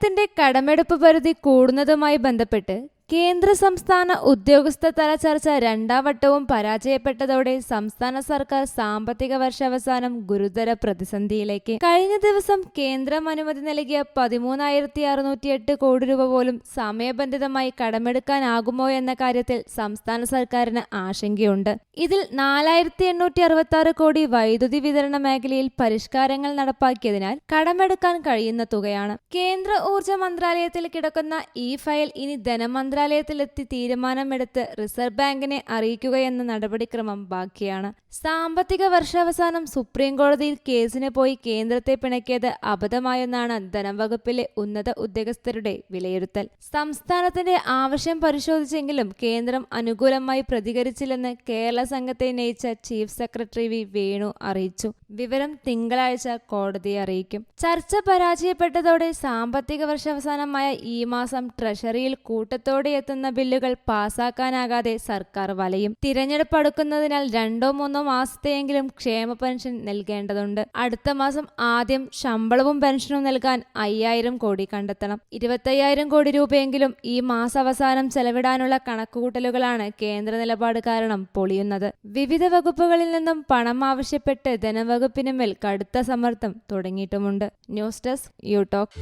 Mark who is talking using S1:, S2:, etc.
S1: കേരളത്തിന്റെ കടമെടുപ്പ് പരിധി കൂടുന്നതുമായി ബന്ധപ്പെട്ട് കേന്ദ്ര സംസ്ഥാന ഉദ്യോഗസ്ഥ തല ചർച്ച രണ്ടാം വട്ടവും പരാജയപ്പെട്ടതോടെ സംസ്ഥാന സർക്കാർ സാമ്പത്തിക വർഷാവസാനം ഗുരുതര പ്രതിസന്ധിയിലേക്ക്. കഴിഞ്ഞ ദിവസം കേന്ദ്രം അനുമതി നൽകിയ പതിമൂന്നായിരത്തി അറുന്നൂറ്റിയെട്ട് കോടി രൂപ പോലും സമയബന്ധിതമായി കടമെടുക്കാനാകുമോ എന്ന കാര്യത്തിൽ സംസ്ഥാന സർക്കാരിന് ആശങ്കയുണ്ട്. ഇതിൽ നാലായിരത്തി എണ്ണൂറ്റി അറുപത്തി ആറ് കോടി വൈദ്യുതി വിതരണ മേഖലയിൽ പരിഷ്കാരങ്ങൾ നടപ്പാക്കിയതിനാൽ കടമെടുക്കാൻ കഴിയുന്ന തുകയാണ്. കേന്ദ്ര ഊർജ മന്ത്രാലയത്തിൽ കിടക്കുന്ന ഈ ഫയൽ ഇനി ധനമന്ത്രാലയത്തിലെത്തി തീരുമാനമെടുത്ത് റിസർവ് ബാങ്കിനെ അറിയിക്കുകയെന്ന നടപടിക്രമം ബാക്കിയാണ്. സാമ്പത്തിക വർഷാവസാനം സുപ്രീം കോടതിയിൽ കേസിന് പോയി കേന്ദ്രത്തെ പിണക്കിയത് അബദ്ധമായെന്നാണ് ധനവകുപ്പിലെ ഉന്നത ഉദ്യോഗസ്ഥരുടെ വിലയിരുത്തൽ. സംസ്ഥാനത്തിന്റെ ആവശ്യം പരിശോധിച്ചെങ്കിലും കേന്ദ്രം അനുകൂലമായി പ്രതികരിച്ചില്ലെന്ന് കേരള സംഘത്തെ നയിച്ച ചീഫ് സെക്രട്ടറി വി വേണു അറിയിച്ചു. വിവരം തിങ്കളാഴ്ച കോടതിയെ അറിയിക്കും. ചർച്ച പരാജയപ്പെട്ടതോടെ സാമ്പത്തിക വർഷാവസാനമായ ഈ മാസം ട്രഷറിയിൽ കൂട്ടത്തോടെ എത്തുന്ന ബില്ലുകൾ പാസാക്കാനാകാതെ സർക്കാർ വലയും. തിരഞ്ഞെടുപ്പ് അടുക്കുന്നതിനാൽ രണ്ടോ മൂന്നോ മാസത്തെയെങ്കിലും ക്ഷേമ പെൻഷൻ നൽകേണ്ടതുണ്ട്. അടുത്ത മാസം ആദ്യം ശമ്പളവും പെൻഷനും നൽകാൻ അയ്യായിരം കോടി കണ്ടെത്തണം. ഇരുപത്തയ്യായിരം കോടി രൂപയെങ്കിലും ഈ മാസാവസാനം ചെലവിടാനുള്ള കണക്കുകൂട്ടലുകളാണ് കേന്ദ്ര നിലപാട് കാരണം പൊളിയുന്നത്. വിവിധ വകുപ്പുകളിൽ നിന്നും പണം ആവശ്യപ്പെട്ട് ധനവകുപ്പിന് മേൽ കടുത്ത സമ്മർദ്ദം തുടങ്ങിയിട്ടുമുണ്ട്. News desk U talk